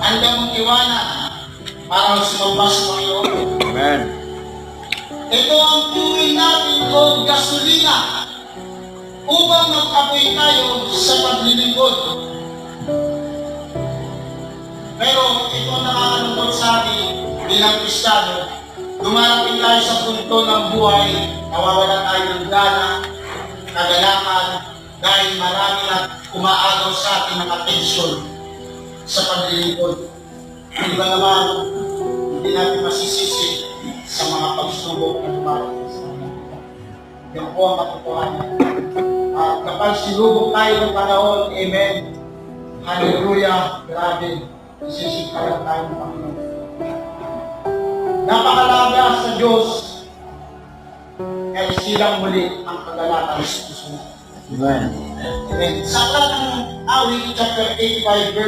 Handang mong iwanan para sumamba sa Panginoon. Amen. Ito ang tuwing natin o gasolina upang mag-apoy tayo sa paglilingkod. Pero ito ang nakakalungkot sa atin bilang Kristiyano. Dumarating tayo sa punto ng buhay, nawawala tayo ng gana, kagalakan, dahil marami na umaagaw sa atin ng atensyon sa paglilingkod. Di ba naman, hindi natin masisisi sa mga pagsubok na dumarating sa. Yan po ang katotohanan. At kapag sinubok tayo ng panahon, Amen. Hallelujah. Grabe. Isisikalan tayo ng Panginoon. Napakalaga sa Diyos kaya silang muli ang kagalakan sa. Amen. Amen. Sa aklat ng awit, chapter 85, verse